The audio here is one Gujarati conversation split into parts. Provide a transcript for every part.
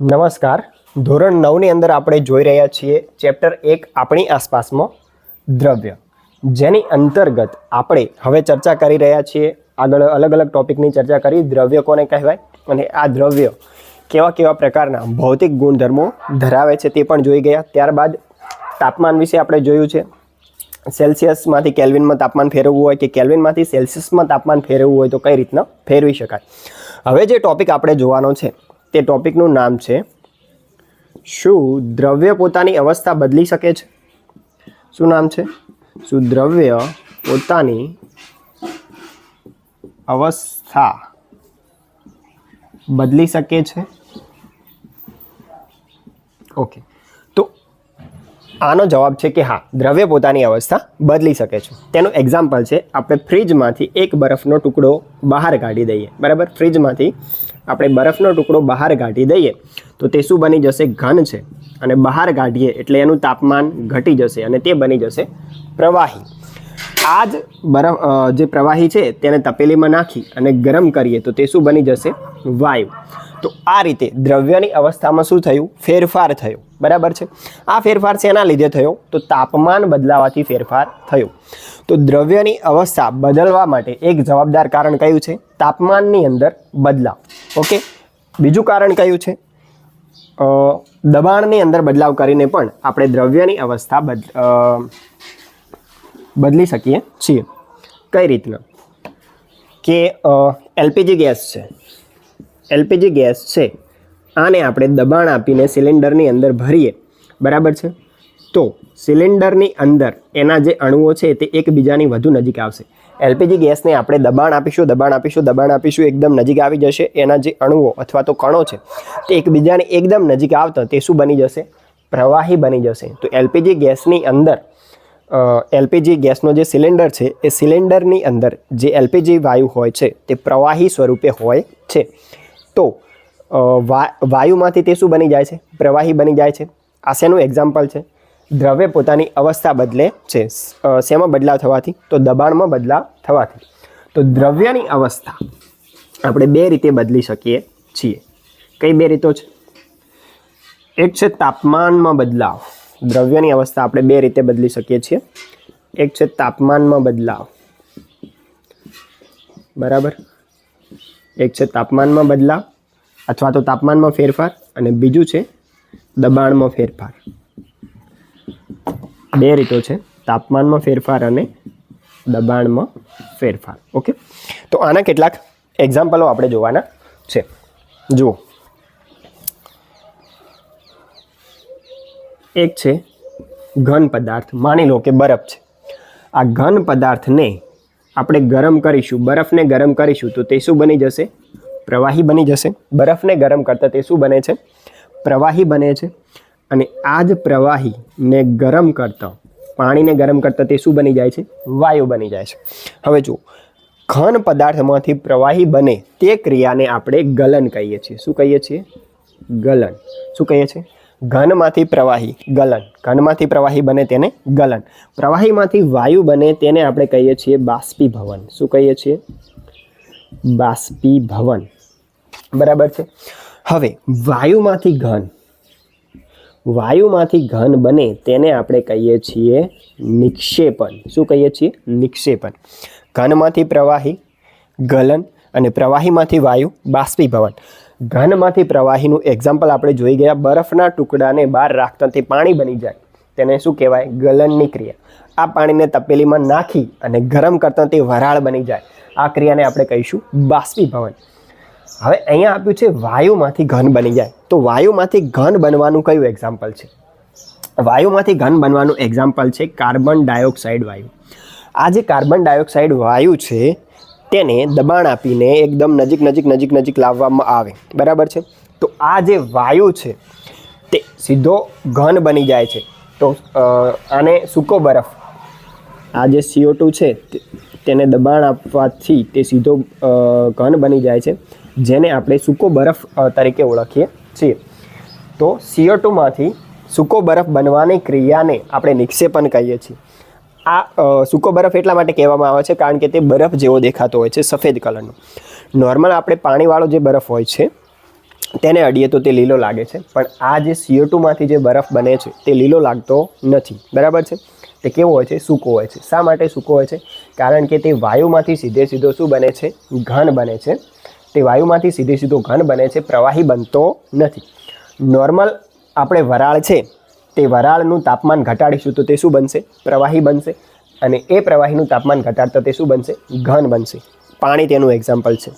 નમસ્કાર. ધોરણ નવની અંદર આપણે જોઈ રહ્યા છીએ ચેપ્ટર એક આપણી આસપાસમાં, દ્રવ્ય. જેની અંતર્ગત આપણે હવે ચર્ચા કરી રહ્યા છીએ, આગળ અલગ અલગ ટોપિકની ચર્ચા કરી દ્રવ્ય કોને કહેવાય અને આ દ્રવ્ય કેવા કેવા પ્રકારના ભૌતિક ગુણધર્મો ધરાવે છે તે પણ જોઈ ગયા. ત્યારબાદ તાપમાન વિશે આપણે જોયું છે. સેલ્સિયસમાંથી કેલ્વિનમાં તાપમાન ફેરવવું હોય કે કેલ્વિનમાંથી સેલ્સિયસમાં તાપમાન ફેરવવું હોય તો કઈ રીતના ફેરવી શકાય. હવે જે ટોપિક આપણે જોવાનો છે તે ટોપિકનું નામ છે, શું દ્રવ્ય પોતાની અવસ્થા બદલી શકે છે? શું નામ છે? શું દ્રવ્ય પોતાની અવસ્થા બદલી શકે છે? ઓકે તો આનો જવાબ છે કે હા, દ્રવ્ય પોતાની અવસ્થા બદલી શકે છે. તેનું એક્ઝામ્પલ છે, આપણે ફ્રીજમાંથી એક બરફનો ટુકડો બહાર કાઢી દઈએ. બરાબર? ફ્રીજમાંથી આપણે બરફનો ટુકડો બહાર કાઢી દઈએ, તો તે શું બની જશે? ઘન છે. અને બહાર કાઢીએ એટલે એનું તાપમાન ઘટી જશે અને તે બની જશે પ્રવાહી. આ જ બરફ જે પ્રવાહી છે તેને તપેલીમાં નાખી અને ગરમ કરીએ, તો તે શું બની જશે? વાયુ. તો આ રીતે દ્રવ્યની અવસ્થામાં શું થયું? ફેરફાર થયો. બરાબર છે? આ ફેરફાર શેના લીધે થયો? તો તાપમાન બદલાવાથી ફેરફાર થયો. તો દ્રવ્યની અવસ્થા બદલવા માટે એક જવાબદાર કારણ કયું છે? તાપમાનની અંદર બદલાવ. ઓકે? બીજું કારણ કયું છે? દબાણની અંદર બદલાવ કરીને પણ આપણે દ્રવ્યની અવસ્થા બદ બદલી શકીએ છીએ. કઈ રીતના? કે એલપીજી ગેસ છે. એલપીજી ગેસ છે. આને આપણે દબાણ આપીને સિલિન્ડરની અંદર ભરીએ. બરાબર છે? તો સિલિન્ડરની અંદર એના જે અણુઓ છે તે એકબીજાની વધુ નજીક આવશે. એલપીજી ગેસને આપણે દબાણ આપીશું દબાણ આપીશું દબાણ આપીશું, એકદમ નજીક આવી જશે. એના જે અણુઓ અથવા તો કણો છે, તે એકબીજાને એકદમ નજીક આવતા તે શું બની જશે? પ્રવાહી બની જશે. તો એલપીજી ગેસની અંદર એલપીજી ગેસનો જે સિલિન્ડર છે, એ સિલિન્ડરની અંદર જે એલપીજી વાયુ હોય છે, તે પ્રવાહી સ્વરૂપે હોય છે. તો વા- વાયુમાંથી તે શું બની જાય છે? પ્રવાહી બની જાય છે. આ એક્ઝામ્પલ છે. દ્રવ્ય પોતાની અવસ્થા બદલે છે. શેમાં બદલાવ થવાથી? તો દબાણમાં બદલાવ થવાથી. તો દ્રવ્યની અવસ્થા આપણે બે રીતે બદલી શકીએ છીએ. કઈ બે રીતો છે? એક છે તાપમાનમાં બદલાવ. દ્રવ્યની અવસ્થા આપણે બે રીતે બદલી શકીએ છીએ. એક છે તાપમાનમાં બદલાવ. બરાબર? એક છે તાપમાનમાં બદલાવ અથવા તો તાપમાનમાં ફેરફાર અને બીજું છે દબાણમાં ફેરફાર. બે રીતો છે. તાપમાનમાં ફેરફાર અને દબાણમાં ફેરફાર. ઓકે? તો આના કેટલાક એક્ઝામ્પલો આપણે જોવાના છે. જુઓ. એક છે ઘન પદાર્થ. માની લો કે બરફ છે. આ ઘન પદાર્થને આપણે ગરમ કરીશું. બરફને ગરમ કરીશું તો તે શું બની જશે? પ્રવાહી બની જશે. બરફને ગરમ કરતાં તે શું બને છે? પ્રવાહી બને છે. અને આ જ પ્રવાહીને ગરમ કરતાં, પાણીને ગરમ કરતાં તે શું બની જાય છે? વાયુ બની જાય છે. હવે જુઓ, ઘન પદાર્થમાંથી પ્રવાહી બને તે ક્રિયાને આપણે ગલન કહીએ છીએ. શું કહીએ છીએ? ગલન. શું કહીએ છીએ? ઘનમાંથી પ્રવાહી ગલન. ઘનમાંથી પ્રવાહી બને તેને ગલન. પ્રવાહીમાંથી વાયુ બને તેને આપણે કહીએ છીએ બાષ્પીભવન. શું કહીએ છીએ? બાષ્પીભવન. બરાબર છે? હવે, વાયુમાંથી ઘન. વાયુમાંથી ઘન બને તેને આપણે કહીએ છીએ નિક્ષેપણ. શું કહીએ છીએ? નિક્ષેપણ. ઘનમાંથી પ્રવાહી ગલન અને પ્રવાહીમાંથી વાયુ બાષ્પીભવન. ઘનમાંથી પ્રવાહીનું એક્ઝામ્પલ આપણે જોઈ ગયા. બરફના ટુકડાને બહાર રાખતાથી પાણી બની જાય. તેને શું કહેવાય? ગલનની ક્રિયા. આ પાણીને તપેલીમાં નાખી અને ગરમ કરતાથી વરાળ બની જાય. આ ક્રિયાને આપણે કહીશું બાષ્પીભવન. હવે અહીંયા આપ્યું છે વાયુમાંથી ઘન બની જાય. તો વાયુમાંથી ઘન બનવાનું કયું એક્ઝામ્પલ છે? વાયુમાંથી ઘન બનવાનું એક્ઝામ્પલ છે કાર્બન ડાયોક્સાઇડ વાયુ. આ જે કાર્બન ડાયોક્સાઇડ વાયુ છે, તેને દબાણ આપીને એકદમ નજીક નજીક નજીક નજીક લાવવામાં આવે. બરાબર છે? તો આ જે વાયુ છે, તે સીધો ઘન બની જાય છે. તો આને સૂકો બરફ? આ જે સીઓ ટુ છે તેને દબાણ આપવાથી તે સીધો ઘન બની જાય છે. જેને આપણે સૂકો બરફ તરીકે ઓળખીએ છીએ. તો સીઓ ટુમાંથી સૂકો બરફ બનવાની ક્રિયાને આપણે નિક્ષેપણ કહીએ છીએ. આ સૂકો બરફ એટલા માટે કહેવામાં આવે છે કારણ કે તે બરફ જેવો દેખાતો હોય છે, સફેદ કલરનો. નોર્મલ આપણે પાણીવાળો જે બરફ હોય છે, તેને અડીએ તો તે લીલો લાગે છે. પણ આ જે સીઓ ટુમાંથી જે બરફ બને છે, તે લીલો લાગતો નથી. બરાબર છે? તે કેવો હોય છે? સૂકો હોય છે. શા માટે સૂકો હોય છે? કારણ કે તે વાયુમાંથી સીધે સીધો શું બને છે? ઘન બને છે. તે વાયુમાંથી સીધે સીધો ઘન બને છે, પ્રવાહી બનતો નથી. નોર્મલ આપણે વરાળ છે, તે વરાળનું તાપમાન ઘટાડીશું તો તે શું બનશે? પ્રવાહી બનશે. અને એ પ્રવાહીનું તાપમાન ઘટાડતા તે શું બનશે? ઘન બનશે. પાણી તેનું એક્ઝામ્પલ છે.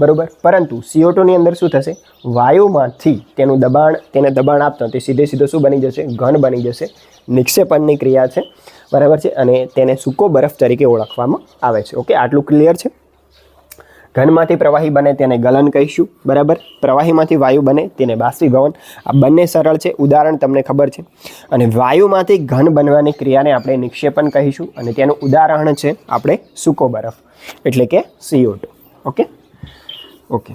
બરાબર? પરંતુ સીઓ ટુની અંદર શું થશે? વાયુમાંથી તેનું દબાણ, તેને દબાણ આપતા તે સીધે સીધો શું બની જશે? ઘન બની જશે. નિક્ષેપણની ક્રિયા છે. બરાબર છે? અને તેને સૂકો બરફ તરીકે ઓળખવામાં આવે છે. ઓકે? આટલું ક્લિયર છે? ઘનમાંથી પ્રવાહી બને તેને ગલન કહીશું, બરાબર? પ્રવાહીમાંથી વાયુ બને તેને બાષ્પીભવન આ બંને સરળ છે, ઉદાહરણ તમને ખબર છે. અને વાયુમાંથી ઘન બનવાની ક્રિયાને આપણે નિક્ષેપણ કહીશું અને તેનું ઉદાહરણ છે આપણે સૂકો બરફ, એટલે કે સીઓ ઓકે ઓકે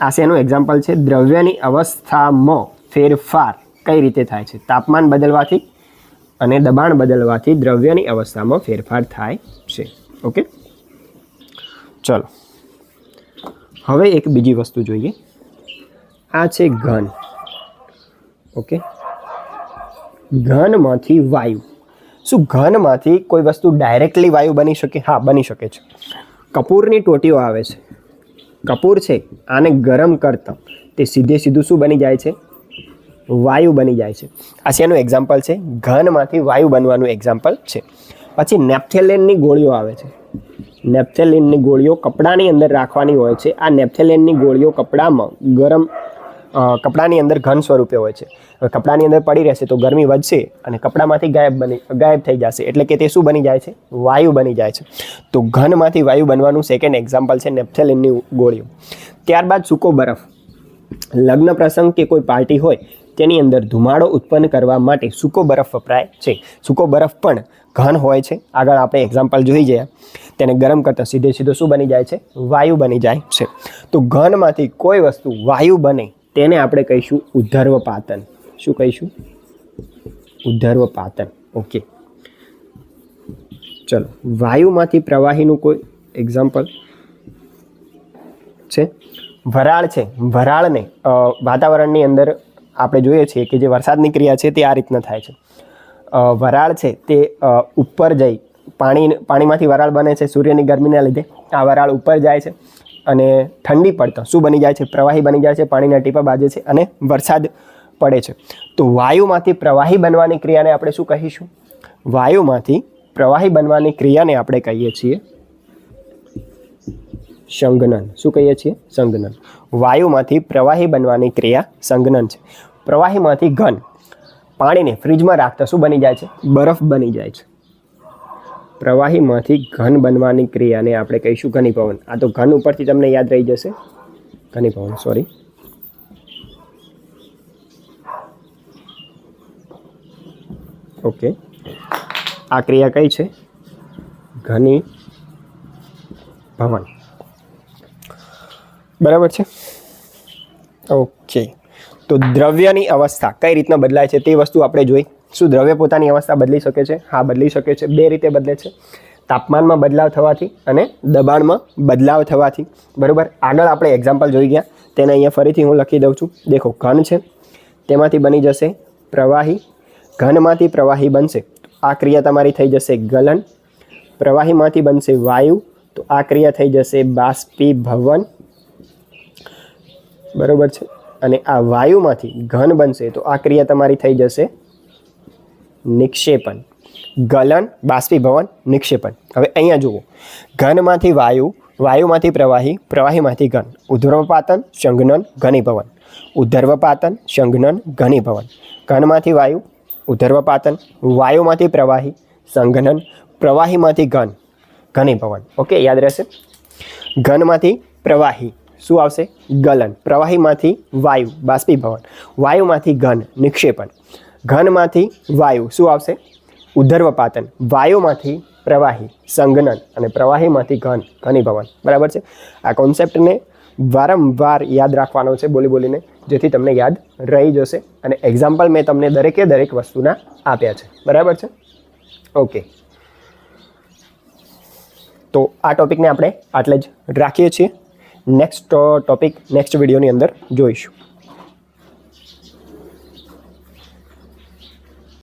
આ શેનું એક્ઝામ્પલ છે? દ્રવ્યની અવસ્થામાં ફેરફાર કઈ રીતે થાય છે? તાપમાન બદલવાથી અને દબાણ બદલવાથી દ્રવ્યની અવસ્થામાં ફેરફાર થાય છે. ઓકે ચલો. હવે એક બીજી વસ્તુ જોઈએ. આ છે ઘન. ઓકે? ઘનમાંથી વાયુ. શું ઘનમાંથી કોઈ વસ્તુ ડાયરેક્ટલી વાયુ બની શકે? હા, બની શકે છે. કપૂરની ટોટીઓ આવે છે. કપૂર છે, આને ગરમ કરતા. તે સીધે સીધું શું બની જાય છે? વાયુ બની જાય છે. આ શેનું એક્ઝામ્પલ છે? ઘનમાંથી વાયુ બનવાનું એક્ઝામ્પલ છે. પછી નેપ્થેલેનની ગોળીઓ આવે છે. નેપ્થેલિનની ગોળીઓ કપડાની અંદર રાખવાની હોય છે. આ નેપ્થેલિનની ગોળીઓ કપડામાં ગરમ કપડાની અંદર ઘન સ્વરૂપે હોય છે. કપડાની અંદર પડી રહેશે તો ગરમી વધશે અને કપડામાંથી ગાયબ બની, ગાયબ થઈ જશે. એટલે કે તે શું બની જાય છે? વાયુ બની જાય છે. તો ઘનમાંથી વાયુ બનવાનું સેકન્ડ એક્ઝામ્પલ છે નેપ્થેલિનની ગોળીઓ. ત્યારબાદ સૂકો બરફ. લગ્ન પ્રસંગ કે કોઈ પાર્ટી હોય તેની અંદર ધુમાડો ઉત્પન્ન કરવા માટે સૂકો બરફ વપરાય છે. સૂકો બરફ પણ ઘન હોય છે. આગળ આપણે એક્ઝામ્પલ જોઈ જઈએ તેને ગરમ કરતાં સીધે સીધો શું બની જાય છે? વાયુ બની જાય છે. તો ઘનમાંથી કોઈ વસ્તુ વાયુ બને તેને આપણે કહીશું ઉદ્ધર્વપાતન શું કહીશું? ઉદ્ધર્વપાતન ઓકે. ચલો. વાયુમાંથી પ્રવાહીનું કોઈ એક્ઝામ્પલ છે? વરાળ છે. વરાળને વાતાવરણની અંદર આપણે જોઈએ છીએ કે જે વરસાદની ક્રિયા છે તે આ રીતના થાય છે. વરાળ છે તે ઉપર જઈ પાણી, પાણીમાંથી વરાળ બને છે સૂર્યની ગરમીના લીધે. આ વરાળ ઉપર જાય છે અને ઠંડી પડતા. શું બની જાય છે? પ્રવાહી બની જાય છે, પાણીના ટીપા બાજે છે અને વરસાદ પડે છે. તો વાયુમાંથી પ્રવાહી બનવાની ક્રિયાને આપણે શું કહીશું? વાયુમાંથી પ્રવાહી બનવાની ક્રિયાને આપણે કહીએ છીએ સંઘનન શું કહીએ છીએ? સંઘનન વાયુમાંથી પ્રવાહી બનવાની ક્રિયા સંઘનન છે. પ્રવાહીમાંથી ઘન. પાણીને ફ્રીજમાં રાખતા શું બની જાય છે? બરફ બની જાય છે. પ્રવાહીમાંથી ઘન બનવાની ક્રિયાને આપણે કહીશું ઘનીભવન. આ તો ઘન ઉપરથી તમને યાદ રહી જશે. ઘનીભવન સોરી ઓકે આ ક્રિયા કઈ છે? ઘની ભવન બરાબર છે? ઓકે. તો દ્રવ્યની અવસ્થા કઈ રીતના બદલાય છે તે વસ્તુ આપણે જોઈ. શું દ્રવ્ય પોતાની અવસ્થા બદલી શકે છે? હા, બદલી શકે છે. બે રીતે બદલે છે. તાપમાનમાં બદલાવ થવાથી અને દબાણમાં બદલાવ થવાથી. બરાબર? આગળ આપણે એક્ઝામ્પલ જોઈ ગયા. તેને અહીંયા ફરીથી હું લખી દઉં છું. દેખો, ઘન છે. તેમાંથી બની જશે પ્રવાહી. ઘનમાંથી પ્રવાહી બનશે. આ ક્રિયા તમારી થઈ જશે ગલન. પ્રવાહીમાંથી બનશે વાયુ. તો આ ક્રિયા થઈ જશે બાષ્પીભવન. બરોબર છે? અને આ વાયુમાંથી ઘન બનશે તો આ ક્રિયા તમારી થઈ જશે નિક્ષેપણ. ગલન, બાષ્પીભવન, નિક્ષેપણ. હવે અહીંયા જુઓ. ઘનમાંથી વાયુ, વાયુમાંથી પ્રવાહી, પ્રવાહીમાંથી ઘન. ઉધર્વપાતન, સંઘનન, ઘનીભવન. ઉધર્વપાતન, સંઘનન, ઘનીભવન. ઘનમાંથી વાયુ, ઉધર્વપાતન. વાયુમાંથી પ્રવાહી, સંઘનન. પ્રવાહીમાંથી ઘન, ઘનીભવન. ઓકે, યાદ રહેશે? ઘનમાંથી પ્રવાહી શું આવશે? ગલન. પ્રવાહીમાંથી વાયુ, બાષ્પીભવન. વાયુમાંથી ઘન, નિક્ષેપણ. ઘનમાંથી વાયુ, શું આવશે? ઉધર્વપાતન. વાયુમાંથી પ્રવાહી, સંઘનન અને પ્રવાહીમાંથી ઘન, ઘનીભવન. બરાબર છે? આ કોન્સેપ્ટને વારંવાર યાદ રાખવાનો છે બોલી બોલીને, જેથી તમને યાદ રહી જશે અને એક્ઝામ્પલ મેં તમને દરેકે દરેક વસ્તુના આપ્યા છે. બરાબર છે? ઓકે તો આ ટોપિકને આપણે આટલે જ રાખીએ છીએ. નેક્સ્ટ ટોપિક નેક્સ્ટ વિડીયોની અંદર જોઈશું.